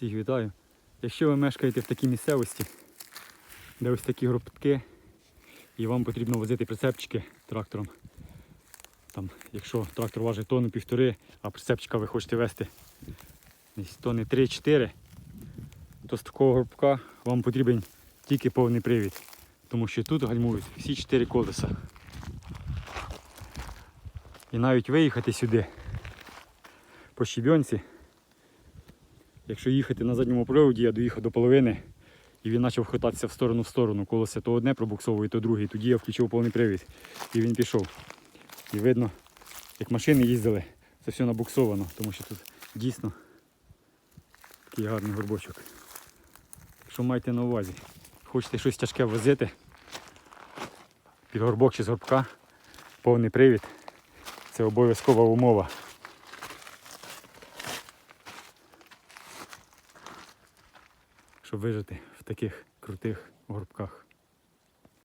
Всіх вітаю. Якщо ви мешкаєте в такій місцевості, де ось такі горбки, і вам потрібно возити прицепчики трактором. Там, якщо трактор важить тонну півтори, а прицепчика ви хочете вести тонни 3-4, то з такого горбка вам потрібен тільки повний привід. Тому що тут гальмують всі чотири колеса. І навіть виїхати сюди по щебенці, якщо їхати на задньому приводі, я доїхав до половини і він почав хитатися в сторону в сторону. Колесо то одне пробуксовує, то друге. Тоді я включив повний привід. І він пішов. І видно, як машини їздили, це все набуксовано, тому що тут дійсно такий гарний горбочок. Якщо маєте на увазі, хочете щось тяжке возити, під горбок чи з горбка, повний привід, це обов'язкова умова. Щоб вижити в таких крутих горбках.